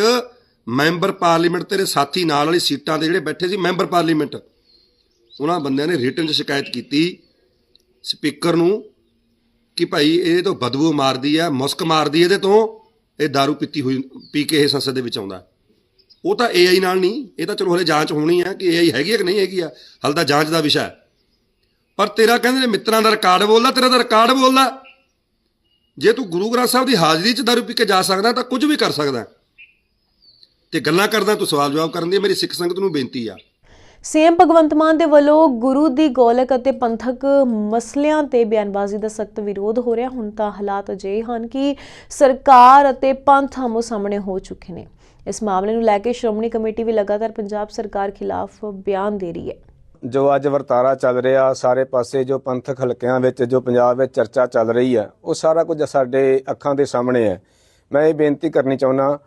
ਮੈਂਬਰ ਪਾਰਲੀਮੈਂਟ ਤੇਰੇ ਸਾਥੀ ਨਾਲ ਵਾਲੀ ਸੀਟਾਂ ਤੇ ਜਿਹੜੇ ਬੈਠੇ ਸੀ ਮੈਂਬਰ ਪਾਰਲੀਮੈਂਟ, ਉਹਨਾਂ ਬੰਦਿਆਂ ਨੇ ਰਿਟਨ 'ਚ ਸ਼ਿਕਾਇਤ ਕੀਤੀ। ਸਪੀਕਰ ਨੂੰ ਕਿ ਭਾਈ ਇਹ ਤੋਂ ਬਦਬੂ ਮਾਰਦੀ ਆ, ਮੁਸਕ ਮਾਰਦੀ ਇਹਦੇ ਤੋਂ, ਇਹ दारू ਪੀਤੀ ਹੋਈ, ਪੀ ਕੇ ਇਹ ਸੰਸਦ ਦੇ ਵਿੱਚ ਆਉਂਦਾ। ਉਹ ਤਾਂ AI ਨਾਲ ਨਹੀਂ, ਇਹ ਤਾਂ ਚਲੋ ਹਲੇ ਜਾਂਚ ਹੋਣੀ ਆ ਕਿ AI ਹੈਗੀ ਆ ਕਿ ਨਹੀਂ ਹੈਗੀ ਆ, ਹਲ ਤਾਂ ਜਾਂਚ ਦਾ ਵਿਸ਼ਾ ਹੈ। ਪਰ ਤੇਰਾ ਕਹਿੰਦੇ ਨੇ ਮਿੱਤਰਾਂ ਦਾ ਰਿਕਾਰਡ ਬੋਲਦਾ, ਤੇਰਾ ਤਾਂ ਰਿਕਾਰਡ ਬੋਲਦਾ। ਜੇ ਤੂੰ ਗੁਰੂ ਗ੍ਰੰਥ ਸਾਹਿਬ ਦੀ ਹਾਜ਼ਰੀ 'ਚ ਦਾਰੂ ਪੀ ਕੇ ਜਾ ਸਕਦਾ ਤਾਂ ਕੁਝ ਵੀ ਕਰ ਸਕਦਾ। ਤੇ ਗੱਲਾਂ ਕਰਦਾ, ਤੂੰ ਸਵਾਲ ਜਵਾਬ ਕਰਨ ਦੀ ਮੇਰੀ ਸਿੱਖ ਸੰਗਤ ਨੂੰ ਬੇਨਤੀ ਆ। ਸੀਐਮ ਭਗਵੰਤ ਮਾਨ ਦੇ ਵੱਲੋਂ ਗੁਰੂ ਦੀ ਗੋਲਕ ਅਤੇ ਪੰਥਕ ਮਸਲਿਆਂ ਤੇ ਬਿਆਨਬਾਜ਼ੀ ਦਾ ਸਖਤ ਵਿਰੋਧ ਹੋ ਰਿਹਾ। ਹੁਣ ਤਾਂ ਹਾਲਾਤ ਅਜਿਹੇ ਹਨ ਕਿ ਸਰਕਾਰ ਅਤੇ ਪੰਥ ਆਮੋ ਸਾਹਮਣੇ ਹੋ ਚੁੱਕੇ ਨੇ। ਇਸ ਮਾਮਲੇ ਨੂੰ ਲੈ ਕੇ ਸ਼੍ਰੋਮਣੀ ਕਮੇਟੀ ਵੀ ਲਗਾਤਾਰ ਪੰਜਾਬ ਸਰਕਾਰ ਖਿਲਾਫ ਬਿਆਨ ਦੇ ਰਹੀ ਹੈ। ਜੋ ਅੱਜ ਵਰਤਾਰਾ ਚੱਲ ਰਿਹਾ, ਸਾਰੇ ਪਾਸੇ ਜੋ ਪੰਥਕ ਹਲਕਿਆਂ ਵਿੱਚ, ਜੋ ਪੰਜਾਬ ਵਿੱਚ ਚਰਚਾ ਚੱਲ ਰਹੀ ਹੈ, ਉਹ ਸਾਰਾ ਕੁਝ ਸਾਡੇ ਅੱਖਾਂ ਦੇ ਸਾਹਮਣੇ ਹੈ। ਮੈਂ ਇਹ ਬੇਨਤੀ ਕਰਨੀ ਚਾਹੁੰਦਾ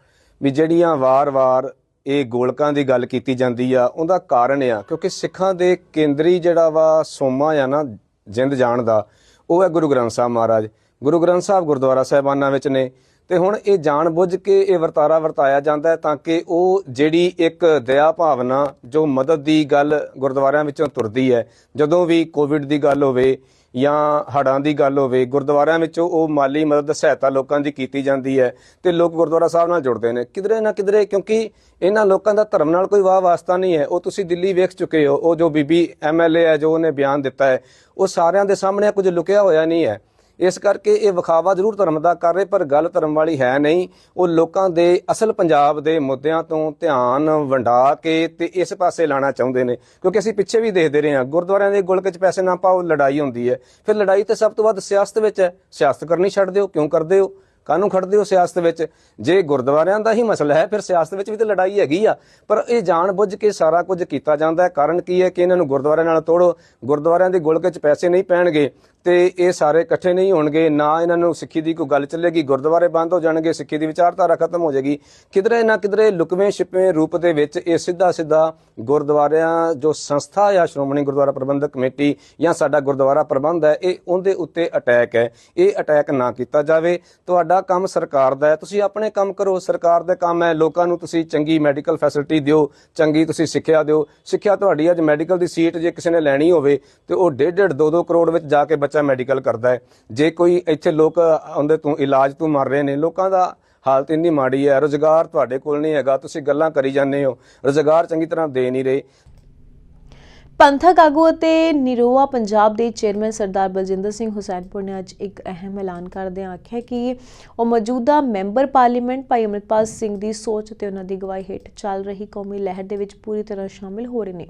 ਵੀ ਜਿਹੜੀਆਂ ਵਾਰ-ਵਾਰ ਇਹ ਗੋਲਕਾਂ ਦੀ ਗੱਲ ਕੀਤੀ ਜਾਂਦੀ ਆ, ਉਹਦਾ ਕਾਰਨ ਆ, ਕਿਉਂਕਿ ਸਿੱਖਾਂ ਦੇ ਕੇਂਦਰੀ ਜਿਹੜਾ ਵਾ ਸੋਮਾ ਆ ਨਾ, ਜਿੰਦ ਜਾਣ ਦਾ, ਉਹ ਹੈ ਗੁਰੂ ਗ੍ਰੰਥ ਸਾਹਿਬ ਮਹਾਰਾਜ। ਗੁਰੂ ਗ੍ਰੰਥ ਸਾਹਿਬ ਗੁਰਦੁਆਰਾ ਸਾਹਿਬਾਨਾਂ ਵਿੱਚ ਨੇ, ਤੇ ਹੁਣ ਇਹ ਜਾਣ ਬੁੱਝ ਕੇ ਇਹ ਵਰਤਾਰਾ ਵਰਤਾਇਆ ਜਾਂਦਾ ਹੈ ਤਾਂ ਕਿ ਉਹ ਜਿਹੜੀ ਇੱਕ ਦਇਆ ਭਾਵਨਾ, ਜੋ ਮਦਦ ਦੀ ਗੱਲ ਗੁਰਦੁਆਰਿਆਂ ਵਿੱਚੋਂ ਤੁਰਦੀ ਹੈ, ਜਦੋਂ ਵੀ ਕੋਵਿਡ ਦੀ ਗੱਲ ਹੋਵੇ ਜਾਂ ਹੜ੍ਹਾਂ ਦੀ ਗੱਲ ਹੋਵੇ, ਗੁਰਦੁਆਰਿਆਂ ਵਿੱਚੋਂ ਉਹ ਮਾਲੀ ਮਦਦ, ਸਹਾਇਤਾ ਲੋਕਾਂ ਦੀ ਕੀਤੀ ਜਾਂਦੀ ਹੈ ਤੇ ਲੋਕ ਗੁਰਦੁਆਰਾ ਸਾਹਿਬ ਨਾਲ ਜੁੜਦੇ ਨੇ। ਕਿਧਰੇ ਨਾ ਕਿਧਰੇ, ਕਿਉਂਕਿ ਇਹਨਾਂ ਲੋਕਾਂ ਦਾ ਧਰਮ ਨਾਲ ਕੋਈ ਵਾਹ ਵਾਸਤਾ ਨਹੀਂ ਹੈ। ਉਹ ਤੁਸੀਂ ਦਿੱਲੀ ਵੇਖ ਚੁੱਕੇ ਹੋ, ਉਹ ਜੋ ਬੀਬੀ ਐਮਐਲਏ ਹੈ, ਜੋ ਉਹਨੇ ਬਿਆਨ ਦਿੱਤਾ ਹੈ, ਉਹ ਸਾਰਿਆਂ ਦੇ ਸਾਹਮਣੇ ਕੁਝ ਲੁਕਿਆ ਹੋਇਆ ਨਹੀਂ ਹੈ। ਇਸ ਕਰਕੇ ਇਹ ਵਿਖਾਵਾ ਜ਼ਰੂਰ ਧਰਮ ਦਾ ਕਰ ਰਹੇ, ਪਰ ਗੱਲ ਧਰਮ ਵਾਲੀ ਹੈ ਨਹੀਂ। ਉਹ ਲੋਕਾਂ ਦੇ ਅਸਲ ਪੰਜਾਬ ਦੇ ਮੁੱਦਿਆਂ ਤੋਂ ਧਿਆਨ ਵੰਡਾ ਕੇ ਤੇ ਇਸ ਪਾਸੇ ਲਾਣਾ ਚਾਹੁੰਦੇ ਨੇ। ਕਿਉਂਕਿ ਅਸੀਂ ਪਿੱਛੇ ਵੀ ਦੇਖਦੇ ਰਹੇ ਹਾਂ, ਗੁਰਦੁਆਰਿਆਂ ਦੇ ਗੁਲਕ 'ਚ ਪੈਸੇ ਨਾ ਪਾਓ, ਲੜਾਈ ਹੁੰਦੀ ਹੈ। ਫਿਰ ਲੜਾਈ ਤੇ ਸਭ ਤੋਂ ਵੱਧ ਸਿਆਸਤ ਵਿੱਚ ਹੈ। ਸਿਆਸਤ ਕਰਨੀ ਛੱਡ ਦਿਓ, ਕਿਉਂ ਕਰਦੇ ਹੋ? ਕਾਹਨੂੰ ਖੜਦੇ ਹੋ ਸਿਆਸਤ ਵਿੱਚ? ਜੇ ਗੁਰਦੁਆਰਿਆਂ ਦਾ ਹੀ ਮਸਲਾ ਹੈ, ਫਿਰ ਸਿਆਸਤ ਵਿੱਚ ਵੀ ਤਾਂ ਲੜਾਈ ਹੈਗੀ ਆ। ਪਰ ਇਹ ਜਾਣ ਬੁੱਝ ਕੇ ਸਾਰਾ ਕੁਝ ਕੀਤਾ ਜਾਂਦਾ ਹੈ। ਕਾਰਨ ਕੀ ਹੈ ਕਿ ਇਹਨਾਂ ਨੂੰ ਗੁਰਦੁਆਰਿਆਂ ਨਾਲ ਤੋੜੋ। ਗੁਰਦੁਆਰਿਆਂ ਦੇ ਗੁਲਕ 'ਚ ਪੈਸੇ ਨਹੀਂ ਪੈਣਗੇ। ਤੇ ਇਹ ਸਾਰੇ ਇਕੱਠੇ ਨਹੀਂ ਹੋਣਗੇ, ਨਾ ਇਹਨਾਂ ਨੂੰ ਸਿੱਖੀ ਦੀ ਕੋਈ ਗੱਲ ਚੱਲੇਗੀ, ਗੁਰਦੁਆਰੇ ਬੰਦ ਹੋ ਜਾਣਗੇ, ਸਿੱਖੀ ਦੀ ਵਿਚਾਰਧਾਰਾ ਖਤਮ ਹੋ ਜਾਏਗੀ। ਕਿਧਰੇ ਨਾ ਕਿਧਰੇ ਲੁਕਵੇਂ ਛਿਪਵੇਂ ਰੂਪ ਦੇ ਵਿੱਚ ਇਹ ਸਿੱਧਾ ਸਿੱਧਾ ਗੁਰਦੁਆਰਿਆਂ ਜੋ ਸੰਸਥਾ ਜਾਂ ਸ਼੍ਰੋਮਣੀ ਗੁਰਦੁਆਰਾ ਪ੍ਰਬੰਧਕ ਕਮੇਟੀ ਜਾਂ ਸਾਡਾ ਗੁਰਦੁਆਰਾ ਪ੍ਰਬੰਧ ਹੈ, ਇਹ ਉਹਦੇ ਉੱਤੇ ਅਟੈਕ ਹੈ। ਇਹ ਅਟੈਕ ਨਾ ਕੀਤਾ ਜਾਵੇ। ਤੁਹਾਡਾ ਕੰਮ ਸਰਕਾਰ ਦਾ ਹੈ। ਤੁਸੀਂ ਆਪਣੇ ਕੰਮ ਕਰੋ। ਸਰਕਾਰ ਦਾ ਕੰਮ ਹੈ। ਲੋਕਾਂ ਨੂੰ ਤੁਸੀਂ ਚੰਗੀ ਮੈਡੀਕਲ ਫੈਸਿਲਿਟੀ ਦਿਓ, ਚੰਗੀ ਤੁਸੀਂ ਸਿੱਖਿਆ ਦਿਓ। ਸਿੱਖਿਆ ਤੁਹਾਡੀ ਅੱਜ ਮੈਡੀਕਲ ਦੀ ਸੀਟ ਜੇ ਕਿਸੇ ਨੇ ਲੈਣੀ ਹੋਵੇ ਤੇ ਉਹ 1.5 2-2 ਕਰੋੜ ਵਿੱਚ ਜਾ ਕੇ ਬੱਚਾ ਮੈਡੀਕਲ ਕਰਦਾ ਹੈ। ਜੇ ਕੋਈ ਇੱਥੇ ਲੋਕ ਆਉਂਦੇ ਤੋਂ, ਇਲਾਜ ਤੋਂ ਮਰ ਰਹੇ ਨੇ, ਲੋਕਾਂ ਦਾ ਹਾਲਤ ਇੰਨੀ ਮਾੜੀ ਹੈ, ਰੋਜ਼ਗਾਰ ਤੁਹਾਡੇ ਕੋਲ ਨਹੀਂ ਹੈਗਾ, ਤੁਸੀਂ ਗੱਲਾਂ ਕਰੀ ਜਾਂਦੇ ਹੋ, ਰੋਜ਼ਗਾਰ ਚੰਗੀ ਤਰ੍ਹਾਂ ਦੇ ਨਹੀਂ ਰਹੇ। ਪੰਥਕ ਆਗੂ ਅਤੇ ਨਿਰੋਆ ਪੰਜਾਬ ਦੇ ਚੇਅਰਮੈਨ ਸਰਦਾਰ ਬਲਜਿੰਦਰ ਸਿੰਘ ਹੁਸੈਨਪੁਰ ਨੇ ਅੱਜ ਇੱਕ ਅਹਿਮ ਐਲਾਨ ਕਰਦਿਆਂ ਆਖਿਆ ਕਿ ਉਹ ਮੌਜੂਦਾ ਮੈਂਬਰ ਪਾਰਲੀਮੈਂਟ ਭਾਈ ਅਮਰਿਤਪਾਲ ਸਿੰਘ ਦੀ ਸੋਚ ਅਤੇ ਉਹਨਾਂ ਦੀ ਅਗਵਾਈ ਹੇਠ ਚੱਲ ਰਹੀ ਕੌਮੀ ਲਹਿਰ ਦੇ ਵਿੱਚ ਪੂਰੀ ਤਰ੍ਹਾਂ ਸ਼ਾਮਿਲ ਹੋ ਰਹੇ ਨੇ।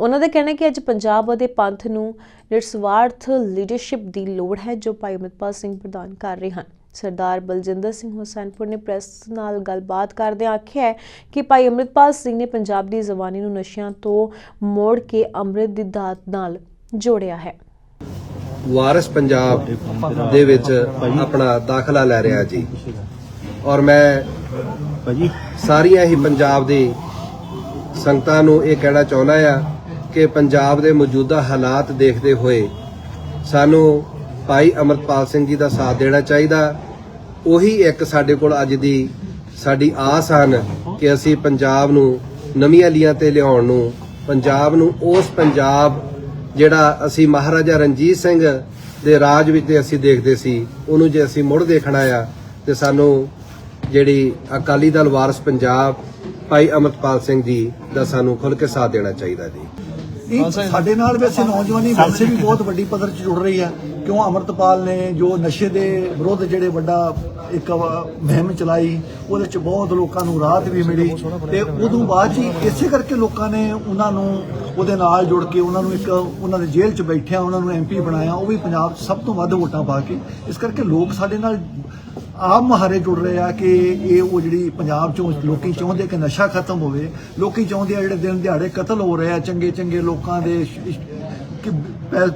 ਉਹਨਾਂ ਦਾ ਕਹਿਣਾ ਕਿ ਅੱਜ ਪੰਜਾਬ ਅਤੇ ਪੰਥ ਨੂੰ ਨਿਰਸਵਾਰਥ ਲੀਡਰਸ਼ਿਪ ਦੀ ਲੋੜ ਹੈ, ਜੋ ਭਾਈ ਅਮਰਿਤਪਾਲ ਸਿੰਘ ਪ੍ਰਦਾਨ ਕਰ ਰਹੇ ਹਨ। ਸਰਦਾਰ ਬਲਜਿੰਦਰ ਸਿੰਘ ਹੁਸੈਨਪੁਰ ਨੇ ਪ੍ਰੈਸ ਨਾਲ ਗੱਲਬਾਤ ਕਰਦਿਆਂ ਆਖਿਆ ਕਿ ਭਾਈ ਅਮਰਿਤਪਾਲ ਸਿੰਘ ਨੇ ਪੰਜਾਬ ਦੀ ਜ਼ਬਾਨੀ ਨੂੰ ਨਸ਼ਿਆਂ ਤੋਂ ਮੋੜ ਕੇ ਅੰਮ੍ਰਿਤ ਦੀ ਦਾਤ ਨਾਲ ਜੋੜਿਆ ਹੈ। ਵਾਰਿਸ ਪੰਜਾਬ ਦੇ ਵਿੱਚ ਆਪਣਾ ਦਾਖਲਾ ਲੈ ਰਿਹਾ ਜੀ। ਔਰ ਮੈਂ ਸਾਰੀਆਂ ਹੀ ਪੰਜਾਬ ਦੇ ਸੰਗਤਾਂ ਨੂੰ ਇਹ ਕਹਿਣਾ ਚਾਹੁੰਦਾ ਆ ਕਿ ਪੰਜਾਬ ਦੇ ਮੌਜੂਦਾ ਹਾਲਾਤ ਦੇਖਦੇ ਹੋਏ ਸਾਨੂੰ ਭਾਈ ਅਮਰਪਾਲ ਸਿੰਘ ਜੀ ਦਾ ਸਾਥ ਦੇਣਾ ਚਾਹੀਦਾ। ਉਹੀ ਇੱਕ ਸਾਡੇ ਕੋਲ ਅੱਜ ਦੀ ਸਾਡੀ ਆਸ ਹਨ ਕਿ ਅਸੀਂ ਪੰਜਾਬ ਨੂੰ ਨਵੀਆਂ ਲੀਆਂ ਤੇ ਲਿਆਉਣ ਨੂੰ, ਪੰਜਾਬ ਨੂੰ ਉਸ ਪੰਜਾਬ ਜਿਹੜਾ ਅਸੀਂ ਮਹਾਰਾਜਾ ਰਣਜੀਤ ਸਿੰਘ ਦੇ ਰਾਜ ਵਿੱਚ ਅਸੀਂ ਦੇਖਦੇ ਸੀ, ਉਹਨੂੰ ਜੇ ਅਸੀਂ ਮੁੜ ਦੇਖਣਾ ਆ ਤੇ ਸਾਨੂੰ ਜਿਹੜੀ ਅਕਾਲੀ ਦਲ ਵਾਰਸ ਪੰਜਾਬ ਭਾਈ ਅਮਰਪਾਲ ਸਿੰਘ ਜੀ ਦਾ ਸਾਨੂੰ ਖੁੱਲ੍ਹ ਕੇ ਸਾਥ ਦੇਣਾ ਚਾਹੀਦਾ ਜੀ। ਸਾਡੇ ਨਾਲ ਵੈਸੇ ਨੌਜਵਾਨੀ ਵੈਸੇ ਵੀ ਬਹੁਤ ਵੱਡੀ ਪੱਧਰ 'ਚ ਜੁੜ ਰਹੀ ਹੈ। ਕਿਉਂ ਅਮਰਤਪਾਲ ਨੇ ਜੋ ਨਸ਼ੇ ਦੇ ਵਿਰੁੱਧ ਜਿਹੜੇ ਵੱਡਾ ਇੱਕ ਮੁਹਿੰਮ ਚਲਾਈ ਉਹਦੇ 'ਚ ਬਹੁਤ ਲੋਕਾਂ ਨੂੰ ਰਾਹਤ ਵੀ ਮਿਲੀ ਤੇ ਉਦੋਂ ਬਾਅਦ ਹੀ ਇਸੇ ਕਰਕੇ ਲੋਕਾਂ ਨੇ ਉਹਨਾਂ ਨੂੰ ਉਹਦੇ ਨਾਲ ਜੁੜ ਕੇ ਉਹਨਾਂ ਨੂੰ ਇੱਕ ਉਹਨਾਂ ਦੇ ਜੇਲ੍ਹ 'ਚ ਬੈਠਿਆ ਉਹਨਾਂ ਨੂੰ ਐਮਪੀ ਬਣਾਇਆ ਉਹ ਵੀ ਪੰਜਾਬ 'ਚ ਸਭ ਤੋਂ ਵੱਧ ਵੋਟਾਂ ਪਾ ਕੇ। ਇਸ ਕਰਕੇ ਲੋਕ ਸਾਡੇ ਨਾਲ ਆਪ ਮਹਾਰੇ ਜੁੜ ਰਹੇ ਆ ਕਿ ਇਹ ਉਹ ਜਿਹੜੀ ਪੰਜਾਬ ਚੋਂ ਲੋਕੀ ਚਾਹੁੰਦੇ ਕਿ ਨਸ਼ਾ ਖਤਮ ਹੋਵੇ, ਲੋਕੀ ਚਾਹੁੰਦੇ ਆ ਜਿਹੜੇ ਦਿਨ ਦਿਹਾੜੇ ਕਤਲ ਹੋ ਰਹੇ ਆ, ਚੰਗੇ ਚੰਗੇ ਲੋਕਾਂ ਦੇ ਸ਼- ਕਿ ਪੈ-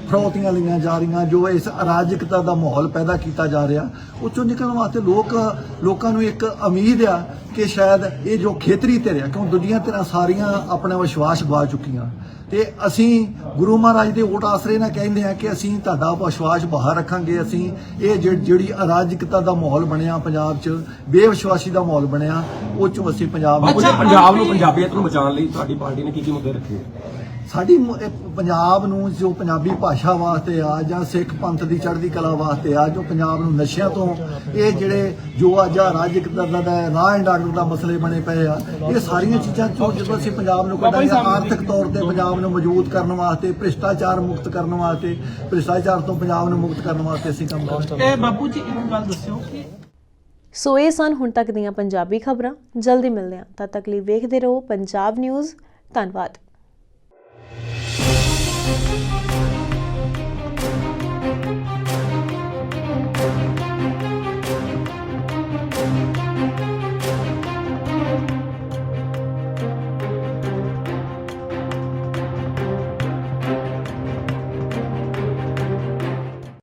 ਲਈਆਂ ਜਾ ਰਹੀਆਂ, ਜੋ ਇਸ ਅਰਾਜਕਤਾ ਦਾ ਮਾਹੌਲ ਪੈਦਾ ਕੀਤਾ ਜਾ ਰਿਹਾ, ਉਹ ਚੋਂ ਨਿਕਲਣ ਵਾਸਤੇ ਲੋਕ ਲੋਕਾਂ ਨੂੰ ਇੱਕ ਉਮੀਦ ਆ ਕਿ ਸ਼ਾਇਦ ਇਹ ਜੋ ਖੇਤਰੀ ਧਿਰ ਕਿਉਂ ਦੂਜੀਆਂ ਧਿਰਾਂ ਸਾਰੀਆਂ ਆਪਣਾ ਵਿਸ਼ਵਾਸ ਗਵਾ ਚੁੱਕੀਆਂ। ਤੇ ਅਸੀਂ ਗੁਰੂ ਮਹਾਰਾਜ ਦੇ ਓਟ ਆਸਰੇ ਨਾਲ ਕਹਿੰਦੇ ਆ ਕਿ ਅਸੀਂ ਤੁਹਾਡਾ ਵਿਸ਼ਵਾਸ ਬਾਹਰ ਰੱਖਾਂਗੇ। ਅਸੀਂ ਇਹ ਜਿਹੜੀ ਜਿਹੜੀ ਅਰਾਜਕਤਾ ਦਾ ਮਾਹੌਲ ਬਣਿਆ ਪੰਜਾਬ 'ਚ ਬੇਵਿਸ਼ਵਾਸੀ ਦਾ ਮਾਹੌਲ ਬਣਿਆ ਉਹ ਚੋਂ ਅਸੀਂ ਪੰਜਾਬ ਨੂੰ ਪੰਜਾਬ ਨੂੰ ਪੰਜਾਬੀਅਤ ਨੂੰ ਬਚਾਉਣ ਲਈ ਤੁਹਾਡੀ ਪਾਰਟੀ ਨੇ ਕੀ ਕੀ ਮੁੱਦੇ ਰੱਖੇ? ਸਾਡੀ ਪੰਜਾਬ ਨੂੰ ਜੋ ਪੰਜਾਬੀ ਭਾਸ਼ਾ ਵਾਸਤੇ ਆ ਜਾਂ ਸਿੱਖ ਪੰਥ ਦੀ ਚੜ੍ਹਦੀ ਕਲਾ ਵਾਸਤੇ ਆ ਜੋ ਪੰਜਾਬ ਨੂੰ ਨਸ਼ਿਆਂ ਤੋਂ ਇਹ ਜਿਹੜੇ ਜੋ ਅੱਜ ਆ ਰਾਜਿਕ ਦਾ ਦਾ ਰਾਹ ਐਂਡ ਆਰਡਰ ਦਾ ਮਸਲੇ ਬਣੇ ਪਏ ਆ ਇਹ ਸਾਰੀਆਂ ਚੀਜ਼ਾਂ ਤੋਂ ਜਦੋਂ ਅਸੀਂ ਪੰਜਾਬ ਨੂੰ ਕੱਢਾਂਗੇ ਆਰਥਿਕ ਤੌਰ ਤੇ ਪੰਜਾਬ ਨੂੰ ਮਜ਼ਬੂਤ ਕਰਨ ਵਾਸਤੇ ਭ੍ਰਿਸ਼ਟਾਚਾਰ ਮੁਕਤ ਕਰਨ ਵਾਸਤੇ ਭ੍ਰਿਸ਼ਟਾਚਾਰ ਤੋਂ ਪੰਜਾਬ ਨੂੰ ਮੁਕਤ ਕਰਨ ਵਾਸਤੇ ਅਸੀਂ ਕੰਮ ਕਰਾਂਗੇ। ਇਹ ਬਾਪੂ ਜੀ ਇੱਕ ਗੱਲ ਦੱਸਿਓ ਕਿ ਸੋ ਇਹ ਸਨ ਹੁਣ ਤੱਕ ਦੀਆਂ ਪੰਜਾਬੀ ਖਬਰਾਂ। ਜਲਦੀ ਮਿਲਦੇ ਹਾਂ। ਤਦ ਤੱਕ ਲਈ ਵੇਖਦੇ ਰਹੋ ਪੰਜਾਬ ਨਿਊਜ਼। ਧੰਨਵਾਦ।